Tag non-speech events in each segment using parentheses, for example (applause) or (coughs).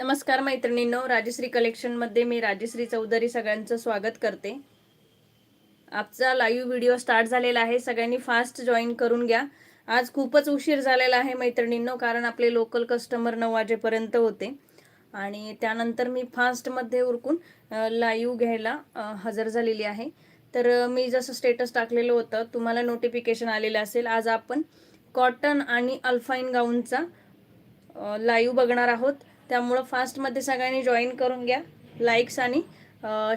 नमस्कार मैत्रिणींनो राजश्री कलेक्शनमध्ये मी राजश्री चौधरी सगळ्यांचं स्वागत करते. आजचा लाईव्ह व्हिडिओ स्टार्ट झालेला आहे. सगळ्यांनी फास्ट जॉईन करून घ्या. आज खूपच उशीर झालेला आहे मैत्रिणींनो कारण आपले लोकल कस्टमर नऊ वाजेपर्यंत होते. आणि त्यानंतर मी फास्टमध्ये उरकून लाईव्ह घ्यायला हजर झालेली आहे. तर मी जसं स्टेटस टाकलेलं होतं तुम्हाला नोटिफिकेशन आलेलं असेल. आज आपण कॉटन आणि अल्फाईन गाऊनचा लाईव्ह बघणार आहोत. त्यामुळं फास्टमध्ये सगळ्यांनी जॉईन करून घ्या लाईक्स आणि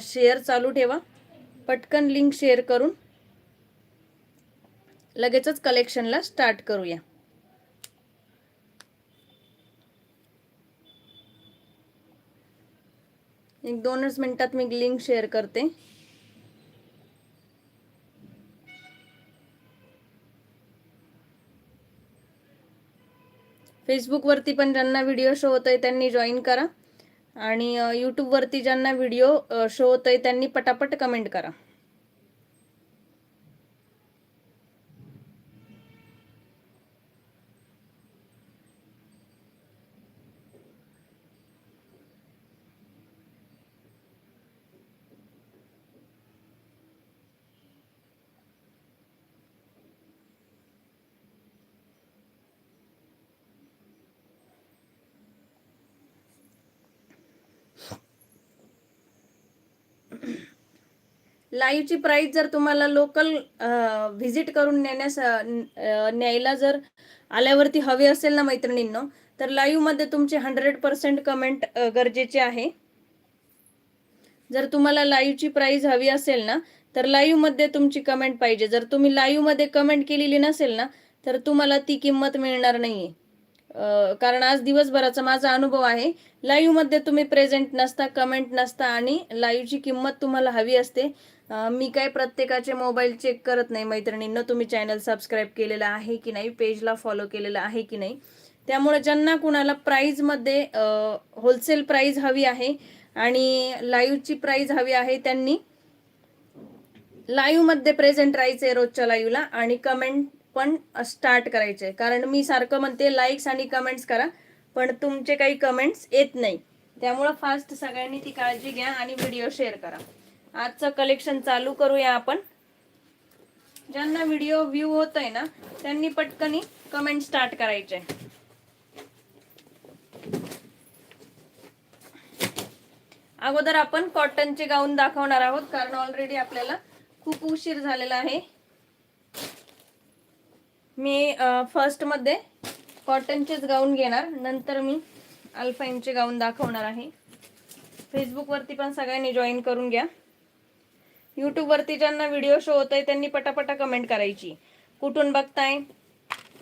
शेअर चालू ठेवा. पटकन लिंक शेअर करून लगेचच कलेक्शनला स्टार्ट करूया. एक दोनच मिनिटात मी लिंक शेअर करते. फेसबुकवरती पण ज्यांना व्हिडिओ शो होत आहे त्यांनी जॉईन करा. आणि यूट्यूबवरती ज्यांना व्हिडिओ शो होत आहे त्यांनी पटापट कमेंट करा. लाईव्हची प्राइस जर तुम्हाला लोकल व्हिजिट करून नेण्यास न्यायला जर आल्यावरती हवे असेल ना मैत्रिणींनो तर लाईव्हमध्ये तुमचे हंड्रेड पर्सेंट कमेंट गरजेचे आहे. जर तुम्हाला लाईव्हची प्राइस हवी असेल ना तर लाईव्हमध्ये तुमची कमेंट पाहिजे. जर तुम्ही लाईव्हमध्ये कमेंट केलेली नसेल ना तर तुम्हाला ती किंमत मिळणार नाहीये. कारण आज दिवसभराचा माझा अनुभव आहे लाईव्हमध्ये तुम्ही प्रेझेंट नसता कमेंट नसता आणि लाईव्हची किंमत तुम्हाला हवी असते. मी काय प्रत्येकाचे मोबाईल चेक करत नाही मैत्रिणींना. तुम्ही चॅनल सबस्क्राईब केलेलं आहे की नाही? पेजला फॉलो केलेलं आहे की नाही? त्यामुळे ज्यांना कुणाला प्राईजमध्ये होलसेल प्राईज हवी आहे आणि लाईव्हची प्राईज हवी आहे त्यांनी लाईव्हमध्ये प्रेझेंट राहायचे रोजच्या लाईव्हला आणि कमेंट पण स्टार्ट करायचे कारण मी सारखं म्हणते लाईक्स आणि कमेंट्स करा पण तुमचे काही कमेंट्स येत नाही. त्यामुळं फास्ट सगळ्यांनी ती काळजी घ्या आणि व्हिडिओ शेअर करा. आजचं कलेक्शन चालू करूया आपण. ज्यांना व्हिडिओ व्ह्यू होतोय ना त्यांनी पटकनी कमेंट स्टार्ट करायचे. अगोदर आपण कॉटनचे गाऊन दाखवणार आहोत कारण ऑलरेडी आपल्याला खूप उशीर झालेला आहे. मी फर्स्टमध्ये कॉटनचेच गाऊन घेणार नंतर मी अल्फाईनचे गाऊन दाखवणार आहे. फेसबुकवरती पण सगळ्यांनी जॉईन करून घ्या. युट्यूब वरती ज्यांना व्हिडिओ शो होत आहे त्यांनी पटापटा कमेंट करायची. कुठून बघताय?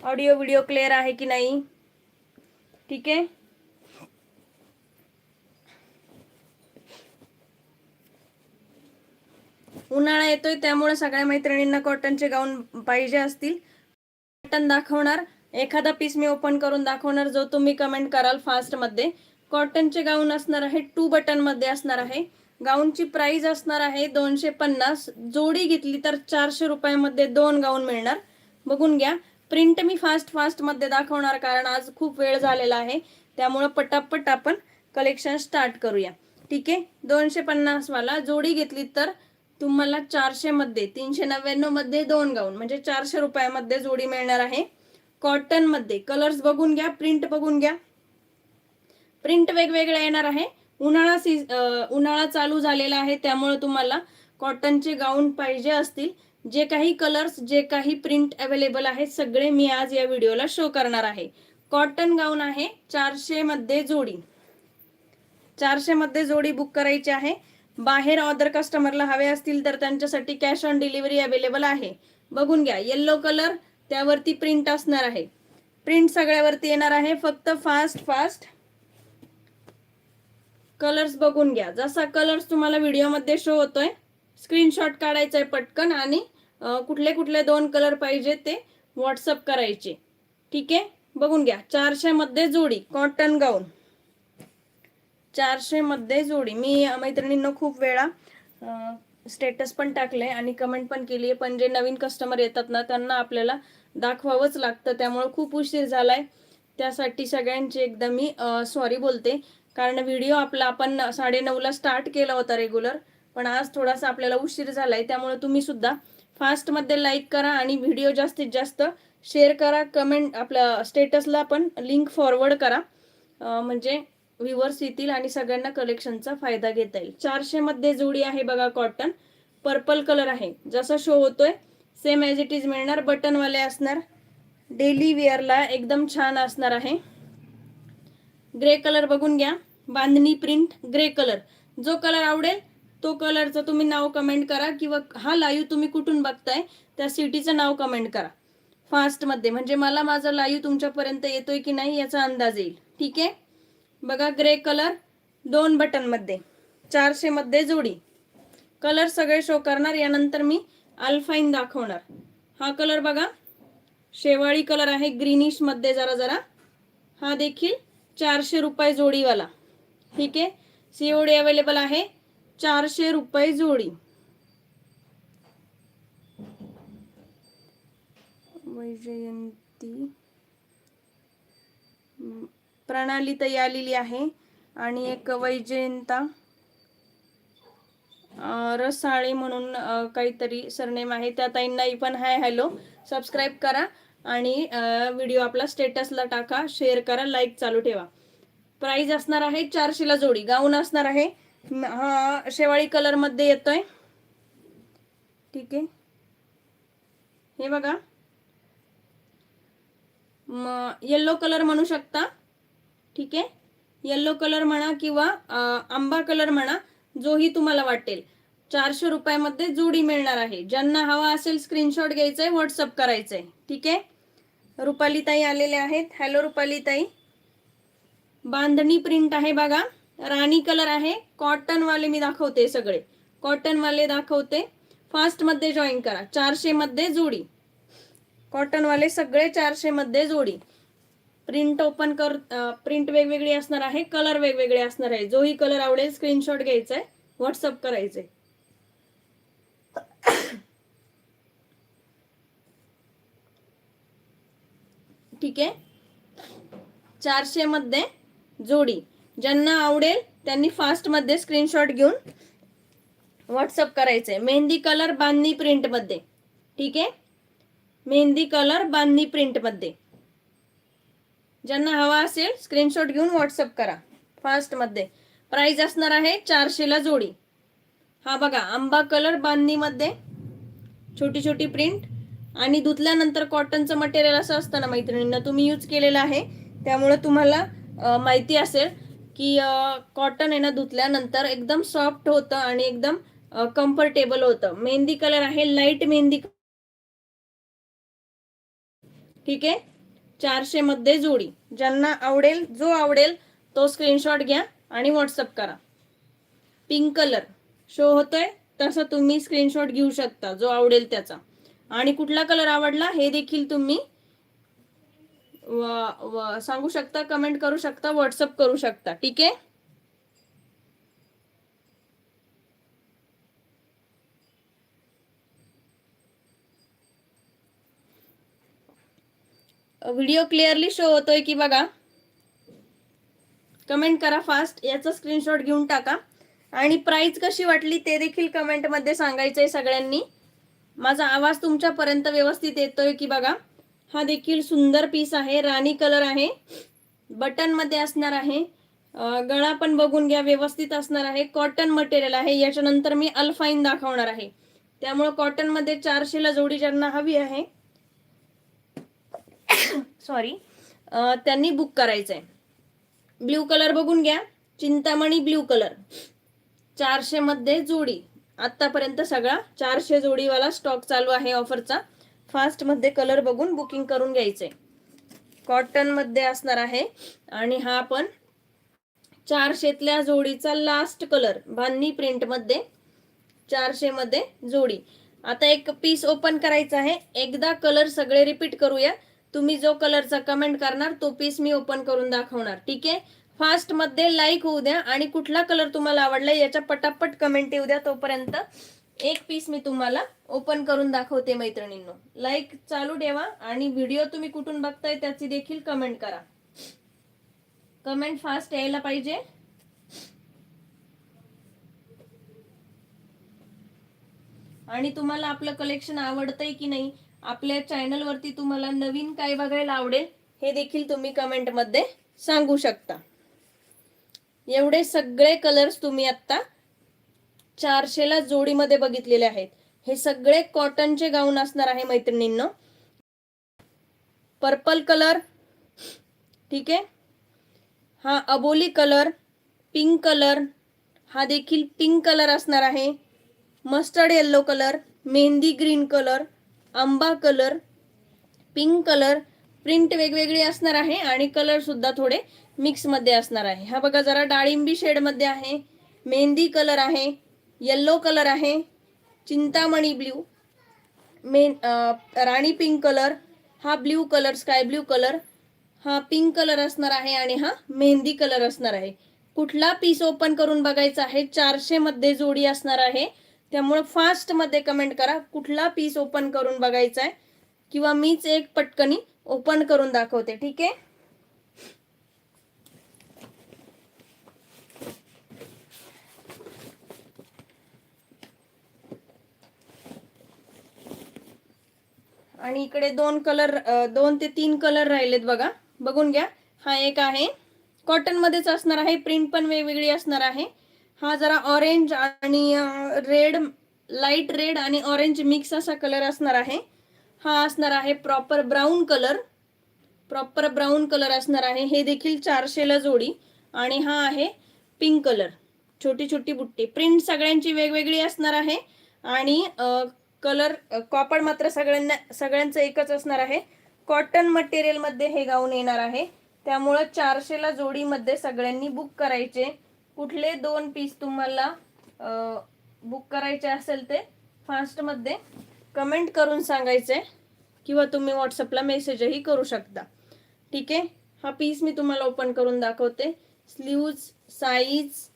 ऑडिओ व्हिडिओ क्लिअर आहे की नाही? ठीक आहे? उन्हाळा येतोय त्यामुळे सगळ्या मैत्रिणींना कॉटनचे गाऊन पाहिजे असतील. कॉटन दाखवणार. एखादा पीस मी ओपन करून दाखवणार जो तुम्ही कमेंट कराल फास्टमध्ये. कॉटनचे गाऊन असणार आहे टू बटनमध्ये असणार आहे. गाऊनची प्राइस असणार आहे दोनशे पन्नास. जोडी घेतली तर चारशे रुपयामध्ये दोन गाऊन मिळणार. बघून घ्या. प्रिंट मी फास्ट फास्टमध्ये दाखवणार कारण आज खूप वेळ झालेला आहे. त्यामुळं पटापट आपण कलेक्शन स्टार्ट करूया. ठीक आहे? दोनशे पन्नास वाला जोडी घेतली तर तुम्हाला चारशे मध्ये तीनशे नव्याण्णवमध्ये दोन गाऊन म्हणजे चारशे रुपयामध्ये जोडी मिळणार आहे. कॉटनमध्ये कलर्स बघून घ्या प्रिंट बघून घ्या. प्रिंट वेगवेगळ्या येणार आहे. उन्हाळा सी उन्हाळा चालू झालेला आहे त्यामुळे तुम्हाला कॉटनचे गाऊन पाहिजे असतील. जे काही कलर्स जे काही प्रिंट अवेलेबल आहेत सगळे मी आज या व्हिडिओला शो करणार आहे. कॉटन गाऊन आहे चारशे मध्ये जोडी. चारशे मध्ये जोडी बुक करायची आहे. बाहेर ऑदर कस्टमरला हवे असतील तर त्यांच्यासाठी कॅश ऑन डिलिव्हरी अवेलेबल आहे. बघून घ्या येल्लो कलर त्यावरती प्रिंट असणार आहे. प्रिंट सगळ्यावरती येणार आहे फक्त फास्ट फास्ट कलर्स बघून घ्या. जसा कलर्स तुम्हाला व्हिडिओमध्ये शो होतोय स्क्रीनशॉट काढायचा आहे पटकन आणि कुठले कुठले दोन कलर पाहिजे ते व्हॉट्सअप करायचे. ठीक आहे? बघून घ्या. चारशे मध्ये जोडी कॉटन गाऊन चारशे मध्ये जोडी. मी मैत्रिणींना खूप वेळा स्टेटस पण टाकले आणि कमेंट पण केली आहे पण जे नवीन कस्टमर येतात ना त्यांना आपल्याला दाखवावंच लागतं. त्यामुळे खूप उशीर झालाय. त्यासाठी सगळ्यांची एकदा मी सॉरी बोलते. कारण व्हिडिओ आपला आपण साडेनऊला स्टार्ट केला होता रेग्युलर पण आज थोडासा आपल्याला उशीर झालाय त्यामुळे तुम्ही सुद्धा फास्टमध्ये लाईक करा आणि व्हिडिओ जास्तीत जास्त शेअर करा कमेंट आपल्या स्टेटसला पण लिंक फॉरवर्ड करा. म्हणजे व्ह्युअर्स येतील आणि सगळ्यांना कलेक्शनचा फायदा घेता येईल. चारशे मध्ये जोडी आहे बघा कॉटन पर्पल कलर आहे. जसा शो होतोय सेम ॲज इट इज मिळणार. बटनवाले असणार. डेली वेअरला एकदम छान असणार आहे. ग्रे कलर बघून घ्या. Bandhani print grey colour. जो कलर आवडेल तो कलरचं तुम्ही नाव कमेंट करा किंवा हा लाईव्ह तुम्ही कुठून बघताय त्या सिटीचं नाव कमेंट करा. फास्टमध्ये म्हणजे मला माझा लाईव्ह तुमच्यापर्यंत येतोय की नाही याचा अंदाज येईल. ठीक आहे? बघा ग्रे कलर दोन बटनमध्ये चारशेमध्ये जोडी. कलर सगळे शो करणार. यानंतर मी अल्फाईन दाखवणार. हा कलर बघा. शेवाळी कलर आहे. ग्रीनिशमध्ये जरा जरा. हा देखील चारशे रुपये जोडीवाला. ठीक आहे? सीओडी अवेलेबल आहे. चारशे रुपये जोडी. वैजयंती. प्रणाली ताई आलेली आहे. आणि एक वैजयंता. रसाळे म्हणून काहीतरी सरनेम आहे. त्या ताईंनाही पण हाय हॅलो सबस्क्राईब करा. आणि व्हिडिओ आपला स्टेटसला टाका शेअर करा लाईक चालू ठेवा. प्राइस असणार आहे चारशेला जोडी. गाऊन असणार आहे. हा शेवाळी कलरमध्ये येतोय. ठीक आहे. हे बघा. येल्लो कलर म्हणू शकता. ठीक आहे. येल्लो कलर म्हणा किंवा आंबा कलर म्हणा जोही तुम्हाला वाटेल. चारशे रुपयामध्ये जोडी मिळणार आहे. ज्यांना हवा असेल स्क्रीनशॉट घ्यायचंय व्हॉट्सअप करायचंय. ठीक आहे? रुपालीताई आलेल्या आलेले आहेत. हॅलो रुपालीताई. बांधणी प्रिंट आहे बघा. राणी कलर आहे. कॉटन वाले मी दाखवते सगळे. कॉटन वाले दाखवते. फास्टमध्ये जॉईन करा. चारशे मध्ये जोडी. कॉटन वाले सगळे चारशे मध्ये जोडी. प्रिंट ओपन कर प्रिंट वेगवेगळी असणार आहे. कलर वेगवेगळे असणार आहे. जोही कलर आवडेल. स्क्रीनशॉट घ्यायचा आहे व्हॉट्सअप करायचंय. ठीक आहे? चारशेमध्ये जोडी. ज्यांना आवडेल त्यांनी फास्टमध्ये स्क्रीनशॉट घेऊन व्हॉट्सअप करायचंय. मेहंदी कलर बांधणी प्रिंटमध्ये ठीक आहे? मेहंदी कलर बांधणी प्रिंटमध्ये ज्यांना हवा असेल स्क्रीनशॉट घेऊन व्हॉट्सअप करा. फास्टमध्ये प्राईज असणार आहे चारशेला जोडी. हा बघा आंबा कलर बांधणीमध्ये छोटी छोटी प्रिंट आणि धुतल्यानंतर कॉटनचं मटेरियल असं असतं ना मैत्रिणींना तुम्ही यूज केलेलं आहे. त्यामुळे तुम्हाला माहिती असेल की कॉटन आहे ना धुतल्यानंतर एकदम सॉफ्ट होतं आणि एकदम कम्फर्टेबल होतं. मेहंदी कलर आहे लाइट मेहंदी ठीक आहे? चारशे मध्ये जोडी. ज्यांना आवडेल जो आवडेल तो स्क्रीनशॉट घ्या आणि व्हॉट्सअप करा. पिंक कलर शो होतोय तसं तुम्ही स्क्रीनशॉट घेऊ शकता जो आवडेल त्याचा. आणि कुठला कलर आवडला हे देखील तुम्ही सांगू शकता कमेंट करू शकता व्हॉट्सअप करू शकता. ठीक आहे? व्हिडिओ क्लिअरली शो होतोय की बघा. कमेंट करा फास्ट याचा स्क्रीनशॉट घेऊन टाका. आणि प्राइस कशी वाटली ते देखील कमेंटमध्ये सांगायचंय सगळ्यांनी. माझा आवाज तुमच्यापर्यंत व्यवस्थित येतोय की बघा? हा देखील सुंदर पीस आहे राणी कलर आहे. बटनमध्ये असणार आहे. गळा पण बघून घ्या व्यवस्थित असणार आहे. कॉटन मटेरियल आहे याच्यानंतर मी अल्फाईन दाखवणार आहे. त्यामुळे कॉटनमध्ये चारशेला जोडी ज्यांना हवी आहे (coughs) सॉरी त्यांनी बुक करायचंय. ब्ल्यू कलर बघून घ्या. चिंतामणी ब्ल्यू कलर चारशे मध्ये जोडी. आतापर्यंत सगळा चारशे जोडीवाला स्टॉक चालू आहे ऑफरचा फास्टमध्ये कलर बघून बुकिंग करून घ्यायचे. कॉटनमध्ये असणार आहे. आणि हा आपण चारशेतल्या जोडीचा लास्ट कलर बांधणी प्रिंटमध्ये चारशे मध्ये जोडी. आता एक पीस ओपन करायचा आहे. एकदा कलर सगळे रिपीट करूया. तुम्ही जो कलरचा कमेंट करणार तो पीस मी ओपन करून दाखवणार. ठीक आहे? फास्टमध्ये लाईक होऊ द्या आणि कुठला कलर तुम्हाला आवडला याच्या पटापट कमेंट येऊ द्या तोपर्यंत. एक पीस मी तुम्हाला ओपन करून दाखवते मैत्रिणींनो. लाईक चालू ठेवा आणि व्हिडिओ तुम्ही कुठून बघताय त्याची देखील कमेंट करा. कमेंट फास्ट यायला पाहिजे. आणि तुम्हाला आपलं कलेक्शन आवडतंय की नाही आपल्या चॅनलवरती तुम्हाला नवीन काय बघायला आवडेल हे देखील तुम्ही कमेंटमध्ये सांगू शकता. एवढे सगळे कलर्स तुम्ही आता चारशेला जोडीमध्ये बघितलेले आहेत. हे सगळे कॉटनचे गाऊन असणार आहे मैत्रिणींना. पर्पल कलर ठीक आहे? हा अबोली कलर पिंक कलर हा देखील पिंक कलर असणार आहे. Mustard yellow colour mehndi green colour आंबा कलर पिंक कलर प्रिंट वेगवेगळी असणार आहे आणि कलर सुद्धा थोडे मिक्समध्ये असणार आहे. हा बघा जरा डाळिंबी शेडमध्ये आहे. मेहंदी कलर आहे. येल्लो कलर आहे. Chintamani blue. Main Rani pink colour. हा blue colour sky blue colour. हा पिंक कलर असणार आहे आणि हा मेहंदी कलर असणार आहे. कुठला पीस ओपन करून बघायचा आहे? चारशे मध्ये जोडी असणार आहे. त्यामुळे फास्टमध्ये कमेंट करा. कुठला पीस ओपन करून बघायचा आहे? किंवा मीच एक पटकनी ओपन करून दाखवते. ठीक आहे? आणि इकडे दोन कलर दोन ते तीन कलर राहिलेत बघा. बघून घ्या. हा एक आहे. कॉटन मध्येच असणार आहे. प्रिंट पण वेगवेगळी असणार आहे. हा जरा ऑरेंज आणि रेड लाइट रेड आणि ऑरेंज मिक्स असा कलर असणार आहे. हा असणार आहे proper brown colour proper brown colour असणार आहे. हे देखील चारशेला जोडी. आणि हा आहे पिंक कलर छोटी छोटी बुट्टी. प्रिंट सगळ्यांची वेगवेगळी असणार आहे. आणि कलर कॉपर मात्र सगळ्यांना सगळ्यांचं एकच असणार आहे. कॉटन मटेरियलमध्ये हे गाऊन येणार आहे. त्यामुळं चारशेला जोडीमध्ये सगळ्यांनी बुक करायचे. कुठले दोन पीस तुम्हाला बुक करायचे असेल ते फास्टमध्ये कमेंट करून सांगायचे किंवा तुम्ही व्हॉट्सअपला मेसेजही करू शकता. ठीक आहे? हा पीस मी तुम्हाला ओपन करून दाखवते. स्लीव्ज साईज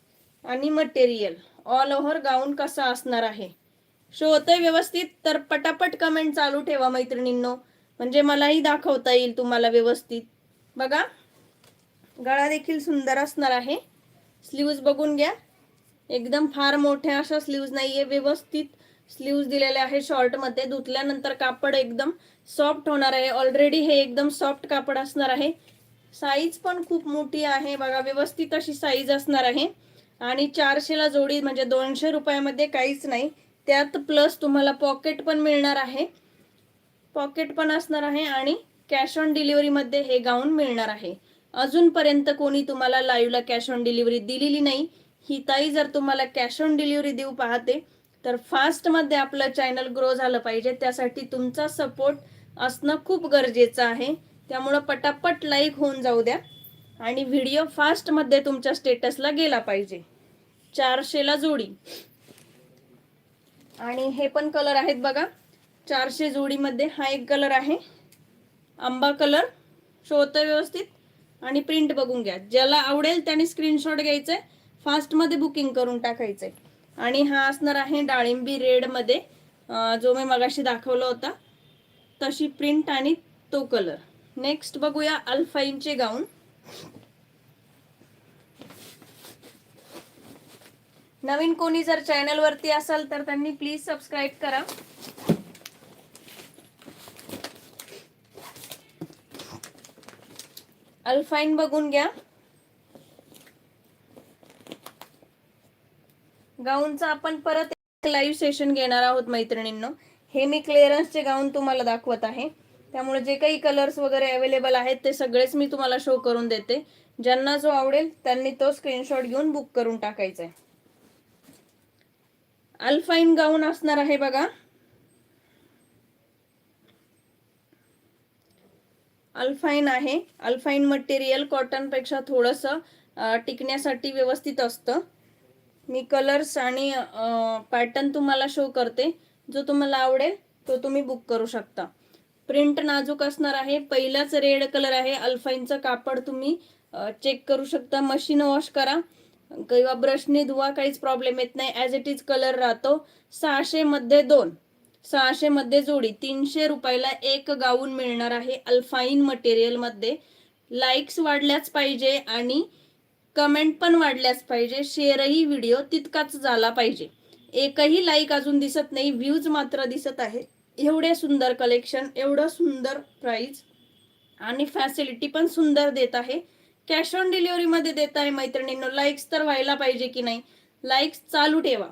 आणि मटेरियल ऑल ओव्हर गाऊन कसा असणार आहे? शो होतंय व्यवस्थित तर पटापट कमेंट चालू ठेवा मैत्रिणींनो. म्हणजे मलाही दाखवता येईल तुम्हाला व्यवस्थित. बघा गळा देखील सुंदर असणार आहे. स्लीव्ज बघून घ्या. एकदम फार मोठ्या अशा स्लीव्ज नाहीये व्यवस्थित स्लीव्ज दिलेले आहे शॉर्टमध्ये धुतल्यानंतर कापड एकदम सॉफ्ट होणार आहे. ऑलरेडी हे एकदम सॉफ्ट कापड असणार आहे. साईज पण खूप मोठी आहे. बघा व्यवस्थित अशी साईज असणार आहे. आणि चारशेला जोडी म्हणजे दोनशे रुपयामध्ये काहीच नाही. त्यात प्लस तुम्हाला पॉकेट पण मिळणार आहे. पॉकेट पण असणार आहे आणि कॅश ऑन डिलिव्हरीमध्ये हे गाऊन मिळणार आहे. अजूनपर्यंत कोणी तुम्हाला लाईव्हला कॅश ऑन डिलिव्हरी दिलेली नाही. ही ताई जर तुम्हाला कॅश ऑन डिलिव्हरी देऊ पाहते तर फास्टमध्ये आपलं चॅनल ग्रो झालं पाहिजे. त्यासाठी तुमचा सपोर्ट असणं खूप गरजेचं आहे. त्यामुळं पटापट लाईक होऊन जाऊ द्या. आणि व्हिडिओ फास्टमध्ये तुमच्या स्टेटसला गेला पाहिजे. चारशेला जोडी. आणि हे पण कलर आहेत बघा. चारशे जोडीमध्ये हा एक कलर आहे. आंबा कलर शोधतं व्यवस्थित. आणि प्रिंट बघून घ्या. ज्याला आवडेल त्याने स्क्रीनशॉट घ्यायचंय. फास्टमध्ये बुकिंग करून टाकायचंय. आणि हा असणार आहे डाळिंबी रेडमध्ये जो मी मगाशी दाखवला होता. तशी प्रिंट आणि तो कलर नेक्स्ट बघूया अल्फाईनचे गाऊन नवीन कोणी जर चॅनल वरती असाल तर त्यांनी प्लीज सबस्क्राईब करा. अल्फाईन बघून घ्या. गाऊनचा आपण परत एक लाईव्ह सेशन घेणार आहोत मैत्रिणींनो. हे मी क्लिअरन्सचे गाऊन तुम्हाला दाखवत आहे. त्यामुळे जे काही कलर्स वगैरे अवेलेबल आहेत ते सगळेच मी तुम्हाला शो करून देते. ज्यांना जो आवडेल त्यांनी तो स्क्रीनशॉट घेऊन बुक करून टाकायचा आहे अल्फाईन गाऊन असणार आहे बघा. अल्फाईन आहे. अल्फाईन मटेरियल कॉटनपेक्षा थोडस टिकण्यासाठी व्यवस्थित असतं. मी कलर्स आणि पॅटर्न तुम्हाला शो करते. जो तुम्हाला आवडेल तो तुम्ही बुक करू शकता. प्रिंट नाजूक असणार आहे. पहिलाच रेड कलर आहे. अल्फाईनचं कापड तुम्ही चेक करू शकता. मशीन वॉश करा. किंवा ब्रशने धुवा काहीच प्रॉब्लेम येत नाही. ॲज इट इज कलर राहतो. सहाशे मध्ये दोन. सहाशे मध्ये जोडी. तीनशे रुपयाला एक गाऊन मिळणार आहे अल्फाईन मटेरियलमध्ये. लाईक्स वाढल्याच पाहिजे आणि कमेंट पण वाढल्याच पाहिजे. शेअरही व्हिडिओ तितकाच झाला पाहिजे. एकही लाईक अजून दिसत नाही. व्ह्यूज मात्र दिसत आहे. एवढे सुंदर कलेक्शन एवढं सुंदर प्राईज आणि फॅसिलिटी पण सुंदर देत आहे. कॅश ऑन डिलिव्हरी मध्ये देत आहे मैत्रिणींनो. लाईक्स तर व्हायला पाहिजे की नाही? लाईक्स चालू ठेवा.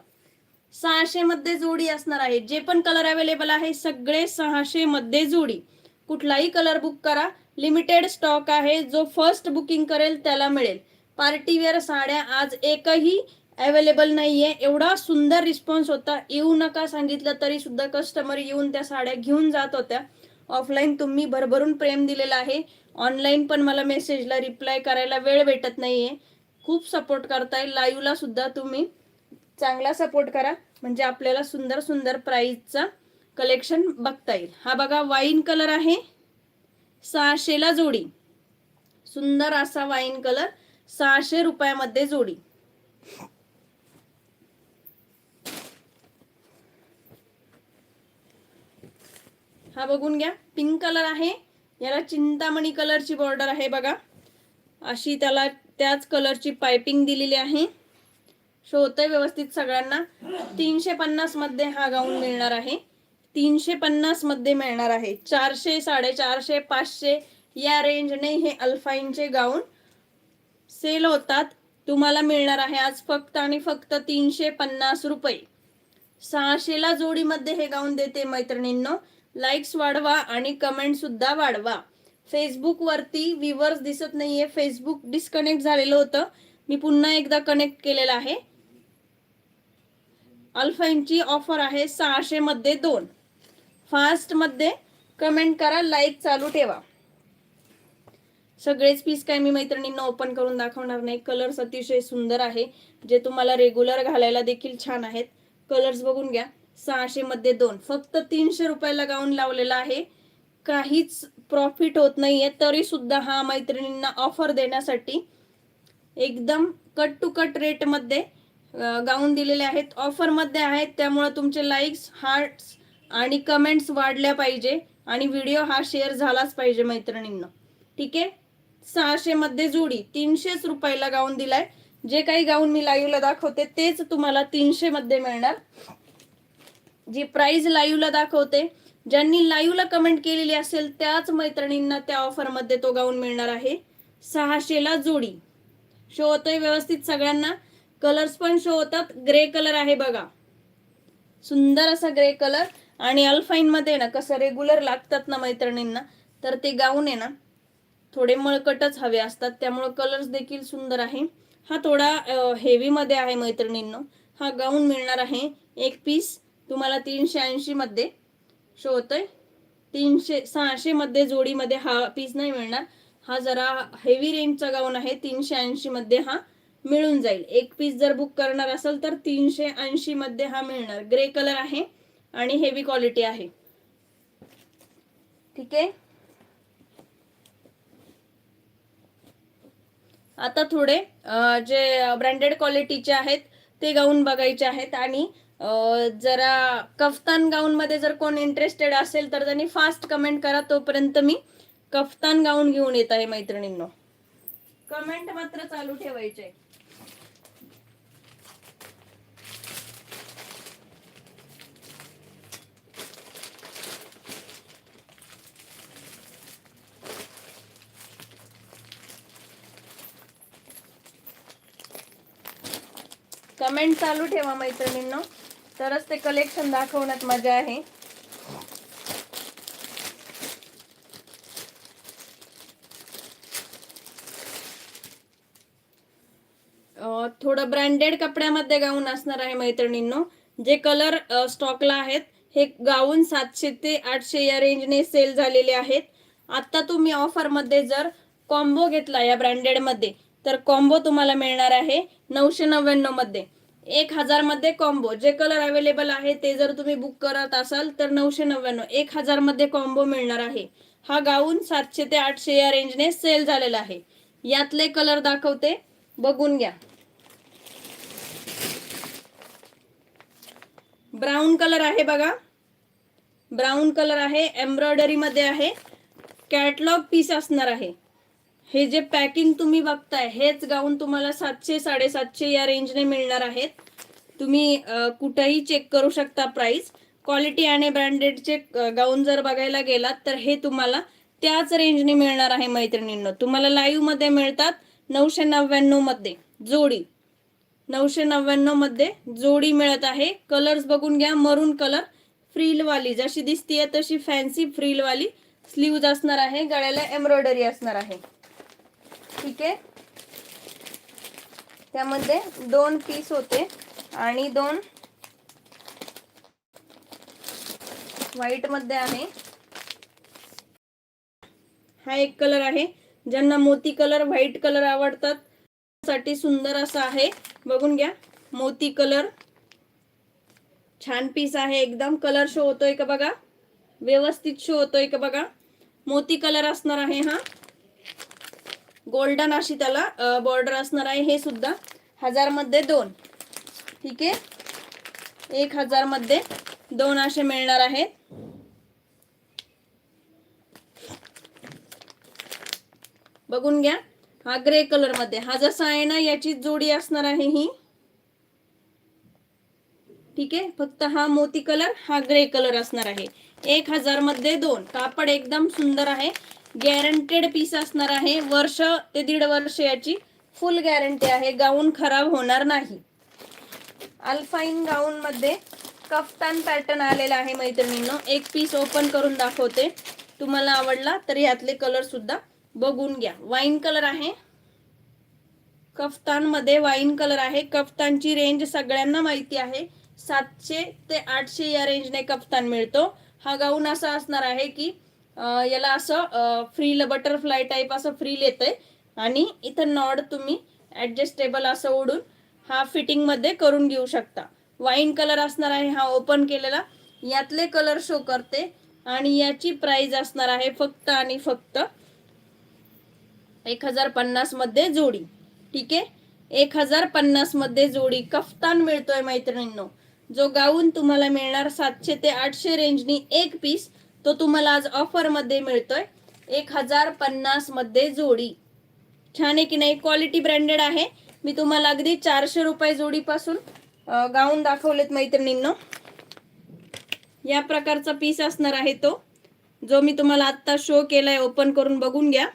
सहाशे मध्ये जोडी असणार आहे. जे पण कलर अवेलेबल आहे सगळे सहाशे मध्ये जोडी. कुठलाही कलर बुक करा. लिमिटेड स्टॉक आहे. जो फर्स्ट बुकिंग करेल त्याला मिळेल. पार्टीवेअर साड्या आज एकही अवेलेबल नाहीये. एवढा सुंदर रिस्पॉन्स होता. येऊ नका सांगितलं तरी सुद्धा कस्टमर येऊन त्या साड्या घेऊन जात होत्या. ऑफलाईन तुम्ही भरभरून प्रेम दिलेलं आहे. ऑनलाईन पण मला मेसेजला रिप्लाय करायला वेळ भेटत नाहीये. खूप सपोर्ट करताय. लाईव्हला सुद्धा तुम्ही चांगला सपोर्ट करा. म्हणजे आपल्याला सुंदर सुंदर प्राईजचा कलेक्शन बघता येईल. हा बघा वाईन कलर आहे. सहाशेला जोडी. सुंदर असा वाईन कलर सहाशे रुपयामध्ये जोडी. हा बघून घ्या. पिंक कलर आहे. याला चिंतामणी कलरची बॉर्डर आहे बघा. अशी त्याला त्याच कलरची पायपिंग दिलेली आहे. शोधतोय व्यवस्थित सगळ्यांना. तीनशे पन्नासमध्ये हा गाऊन मिळणार आहे. तीनशे पन्नासमध्ये मिळणार आहे. चारशे साडेचारशे पाचशे या रेंजने हे अल्फाईनचे गाऊन सेल होतात. तुम्हाला मिळणार आहे आज फक्त आणि फक्त तीनशे पन्नास रुपये. सहाशेला जोडीमध्ये हे गाऊन देते मैत्रिणींनो. लाईक्स वाढवा आणि कमेंट सुद्धा वाढवा. फेसबुक वरती व्ह्युअर्स दिसत नाहीये. फेसबुक डिस्कनेक्ट झालेलं होतं. मी पुन्हा एकदा कनेक्ट केलेलं आहे. अल्फाईनची ऑफर आहे सहाशे मध्ये दोन. फास्टमध्ये कमेंट करा लाईक चालू ठेवा. सगळेच पीस काय मी मैत्रिणींना ओपन करून दाखवणार नाही. कलर्स अतिशय सुंदर आहे. जे तुम्हाला रेग्युलर घालायला देखील छान आहेत. कलर्स बघून घ्या. सहाशे मध्ये दोन. फक्त तीनशे रुपयाला गाऊन लावलेला आहे. काहीच प्रॉफिट होत नाहीये. तरी सुद्धा हा मैत्रिणींना ऑफर देण्यासाठी एकदम कट टू कट रेटमध्ये गाऊन दिलेले आहेत. ऑफरमध्ये आहेत. त्यामुळे तुमचे लाईक्स हार्ट्स आणि कमेंट्स वाढल्या पाहिजे आणि व्हिडिओ हा शेअर झालाच पाहिजे मैत्रिणींना. ठीक आहे? सहाशे मध्ये जोडी. तीनशेच रुपयाला गाऊन दिलाय. जे काही गाऊन मी लाईव्हला दाखवते तेच तुम्हाला तीनशे मध्ये मिळणार. जी प्राइज लाईव्हला दाखवते ज्यांनी लाईव्हला कमेंट केलेली असेल त्याच मैत्रिणींना त्या ऑफरमध्ये तो गाऊन मिळणार आहे. सहाशेला जोडी. शो होतोय व्यवस्थित सगळ्यांना. कलर्स पण शो होतात. ग्रे कलर आहे बघा. सुंदर असा ग्रे कलर आणि अल्फाईन मध्ये ना कसं रेग्युलर लागतात ना मैत्रिणींना तर ते गाऊन आहे ना थोडे मळकटच हवे असतात. त्यामुळे कलर्स देखील सुंदर आहे. हा थोडा हेवी मध्ये आहे मैत्रिणींनो. हा गाऊन मिळणार आहे एक पीस तुम्हाला तीनशे ऐंशी मध्ये शो होतोय तीनशे सहाशे मध्ये जोडीमध्ये हा पीस नाही मिळणार. हा जरा हेवी रेंजचा गाऊन आहे. तीनशे ऐंशी मध्ये हा मिळून जाईल. एक पीस जर बुक करणार असेल तर तीनशे ऐंशी मध्ये हा मिळणार. ग्रे कलर आहे आणि हेवी क्वालिटी आहे. ठीक आहे? आता थोडे जे ब्रँडेड क्वालिटीचे आहेत ते गाऊन बघायचे आहेत आणि जरा कफ्तान गाऊन मध्ये जर कोण इंटरेस्टेड असेल तर त्यांनी फास्ट कमेंट करा तोपर्यंत मी कफ्तान गाऊन घेऊन येत आहे मैत्रिणींनो. कमेंट मात्र चालू ठेवायचे. कमेंट चालू ठेवा मैत्रिणींनो. तरच ते कलेक्शन दाखवण्यात मजा आहे. थोडं ब्रँडेड कपड्यामध्ये गाऊन असणार आहे मैत्रिणींनो. जे कलर स्टॉकला आहेत हे गाऊन सातशे ते आठशे या रेंजने सेल झालेले आहेत. आत्ता तुम्ही ऑफरमध्ये जर कॉम्बो घेतला या ब्रँडेडमध्ये तर कॉम्बो तुम्हाला मिळणार आहे नऊशे नव्याण्णवमध्ये. एक हजारमध्ये कॉम्बो जे कलर अवेलेबल आहे ते जर तुम्ही बुक करत असाल तर नऊशे नव्याण्णव. एक हजारमध्ये कॉम्बो मिळणार आहे. हा गाऊन सातशे ते आठशे या रेंजने सेल झालेला आहे. यातले कलर दाखवते. बघून घ्या. ब्राऊन कलर आहे बघा. ब्राऊन कलर आहे. एम्ब्रॉयडरी मध्ये आहे. कॅटलॉग पीस असणार आहे. हे जे पॅकिंग तुम्ही बघताय हेच गाऊन तुम्हाला सातशे साडेसातशे या रेंजने मिळणार आहेत. तुम्ही कुठेही चेक करू शकता प्राइस क्वालिटी आणि ब्रँडेडचे गाऊन जर बघायला गेलात तर हे तुम्हाला त्याच रेंजने मिळणार आहे मैत्रिणींनो. तुम्हाला लाईव्हमध्ये मिळतात नऊशे नव्याण्णवमध्ये जोडी. नऊशे नव्याण्णवमध्ये जोडी मिळत आहे. कलर्स बघून घ्या मरून कलर फ्रीलवाली जशी दिसतीये तशी फॅन्सी फ्रीलवाली स्लीव्ज असणार आहे गळ्याला एम्ब्रॉयडरी असणार आहे. ठीक आहे? त्यामध्ये दोन पीस होते आणि दोन व्हाईटमध्ये आहे. हा एक कलर आहे. ज्यांना मोती कलर व्हाईट कलर आवडतात साठी सुंदर असा आहे. बघून घ्या. मोती कलर छान पीस आहे. एकदम कलर शो होतोय का बघा? व्यवस्थित शो होतोय का बघा? मोती कलर असणार आहे हा. गोल्डन अशी त्याला बॉर्डर असणार आहे हे सुद्धा. हजारमध्ये दोन. ठीक आहे? एक हजारमध्ये दोन असे मिळणार आहेत. बघून घ्या. हा ग्रे कलरमध्ये हा जसा आहे ना याची जोडी असणार आहे ही. ठीक आहे? फक्त हा मोती कलर हा ग्रे कलर असणार आहे. एक हजारमध्ये दोन. कापड एकदम सुंदर आहे. गॅरंटेड पीस असणार आहे. वर्ष ते दीड वर्ष याची फुल गॅरंटी आहे. गाऊन खराब होणार नाही. अल्फाईन गाऊन मध्ये कफ्तान पॅटर्न आलेला आहे मैत्रिणींनो. एक पीस ओपन करून दाखवते. तुम्हाला आवडला तर यातले कलर सुद्धा बघून घ्या. वाईन कलर आहे. कफ्तानमध्ये वाईन कलर आहे. कफ्तानची रेंज सगळ्यांना माहिती आहे. सातशे ते आठशे या रेंजने कफ्तान मिळतो. हा गाऊन असा असणार आहे की याला असं फ्रील बटरफ्लाय टाईप असं फ्रील येतंय आणि इथं नॉड तुम्ही ऍडजस्टेबल असं ओढून हा फिटिंगमध्ये करून घेऊ शकता. वाईन कलर असणार आहे हा ओपन केलेला. यातले कलर शो करते. आणि याची प्राइस असणार आहे फक्त आणि फक्त एक हजार पन्नासमध्ये जोडी. ठीक आहे? एक हजार पन्नासमध्ये जोडी. कफ्तान मिळतोय मैत्रिणींनो. जो गाऊन तुम्हाला मिळणार सातशे ते आठशे रेंजनी एक पीस तो तुम्हाला आज ऑफरमध्ये मिळतोय. एक हजार पन्नासमध्ये जोडी. छान आहे की नाही? क्वालिटी ब्रँडेड आहे. मी तुम्हाला अगदी चारशे रुपये जोडीपासून गाऊन दाखवलेत मैत्रिणींनो. या प्रकारचा पीस असणार आहे तो. जो मी तुम्हाला आत्ता शो केलाय ओपन करून बघून घ्या.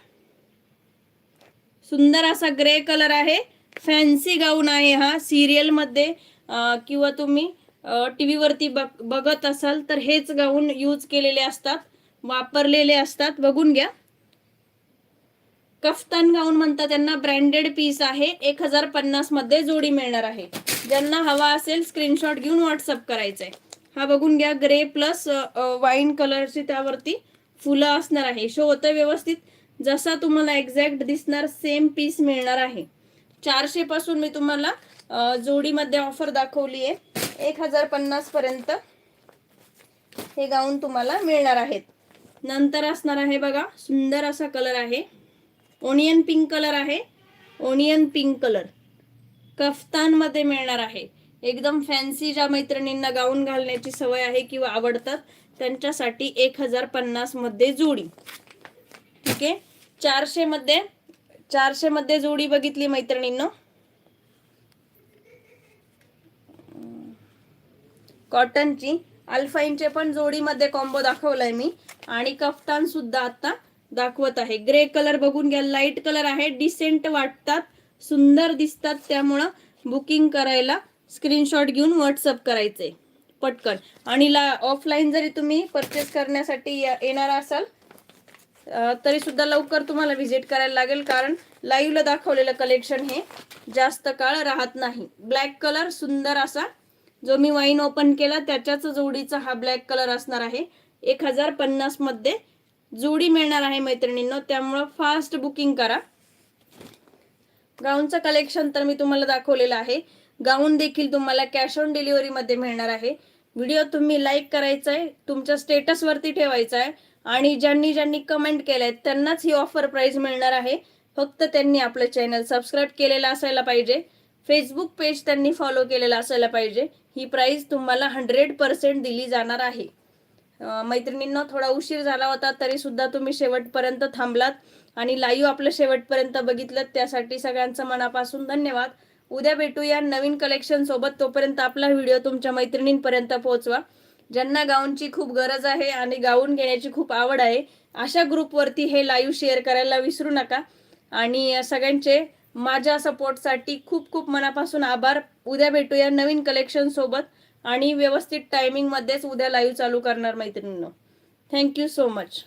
सुंदर असा ग्रे कलर आहे. फॅन्सी गाऊन आहे हा सिरियलमध्ये किंवा तुम्ही टीव्ही वरती बघ- बघत असाल तर हेच गाऊन यूज केलेले असतात वापरलेले असतात. बघून घ्या. कफ्तान गाऊन म्हणतात त्यांना ब्रँडेड पीस आहे. एक हजार पन्नासमध्ये जोडी मिळणार आहे. ज्यांना हवा असेल स्क्रीनशॉट घेऊन व्हॉट्सअप करायचंय. हा बघून घ्या. ग्रे प्लस वाईन कलरची त्यावरती फुलं असणार आहे. शो होतं व्यवस्थित. जसा तुम्हाला एक्झॅक्ट दिसणार सेम पीस मिळणार आहे. चारशे पासून मी तुम्हाला जोडीमध्ये ऑफर दाखवली आहे एक हजार पन्नास पर्यंत हे गाऊन तुम्हाला मिळणार आहेत. नंतर असणार आहे बघा सुंदर असा कलर आहे. ओनियन पिंक कलर आहे. ओनियन पिंक कलर कफ्तानमध्ये मिळणार आहे. एकदम फॅन्सी ज्या मैत्रिणींना गाऊन घालण्याची सवय आहे किंवा आवडतात त्यांच्यासाठी एक हजार पन्नासमध्ये जोडी. ठीक आहे? चारशे मध्ये चारशे मध्ये जोडी बघितली मैत्रिणींना. कॉटनची. अल्फाईनचे पण जोडीमध्ये कॉम्बो दाखवलाय मी. आणि कफ्तान सुद्धा आता दाखवत आहे. ग्रे कलर बघून घ्या. लाइट कलर आहे. डिसेंट वाटतात. सुंदर दिसतात. त्यामुळं बुकिंग करायला स्क्रीनशॉट घेऊन व्हॉट्सअप करायचे. पटकन. आणि ला ऑफलाईन जरी तुम्ही परचेस करण्यासाठी या- येणार असाल तरी सुद्धा लवकर तुम्हाला व्हिजिट करायला लागेल. कारण लाईव्हला दाखवलेलं कलेक्शन हे जास्त काळ राहत नाही. ब्लॅक कलर सुंदर असा जो मी वाईन ओपन केला त्याच्याच जोडीचा हा ब्लॅक कलर असणार आहे. एक हजार पन्नासमध्ये जोडी मिळणार आहे मैत्रिणींनो त्यामुळं फास्ट बुकिंग करा. गाऊनचं कलेक्शन तर मी तुम्हाला दाखवलेलं आहे. गाऊन देखील तुम्हाला कॅश ऑन डिलिव्हरी मध्ये मिळणार आहे. व्हिडिओ तुम्ही लाईक करायचा आहे तुमच्या स्टेटस वरती ठेवायचा आहे आणि ज्यांनी ज्यांनी कमेंट केलंय त्यांनाच ही ऑफर प्राइस मिळणार आहे. फक्त त्यांनी आपलं चॅनल सबस्क्राईब केलेलं असायला पाहिजे. फेसबुक पेज त्यांनी फॉलो केलेला असायला पाहिजे. ही प्राइस तुम्हाला हंड्रेड पर्सेंट दिली जाणार आहे. मैत्रिणींना थोडा उशीर झाला होता तरी सुद्धा तुम्ही शेवटपर्यंत थांबलात आणि लाईव्ह आपलं शेवटपर्यंत बघितलं. त्यासाठी सगळ्यांचं मनापासून धन्यवाद. उद्या भेटूया नवीन कलेक्शन सोबत. तोपर्यंत आपला व्हिडिओ तुमच्या मैत्रिणींपर्यंत पोहोचवा. ज्यांना गाऊनची खूप गरज आहे आणि गाऊन घेण्याची खूप आवड आहे अशा ग्रुपवरती हे लाईव्ह शेअर करायला विसरू नका. आणि सगळ्यांचे माझ्या सपोर्टसाठी खूप खूप मनापासून आभार. उद्या भेटूया नवीन कलेक्शन सोबत आणि व्यवस्थित टायमिंगमध्येच उद्या लाईव्ह चालू करणार मैत्रिणींनो. Thank you so much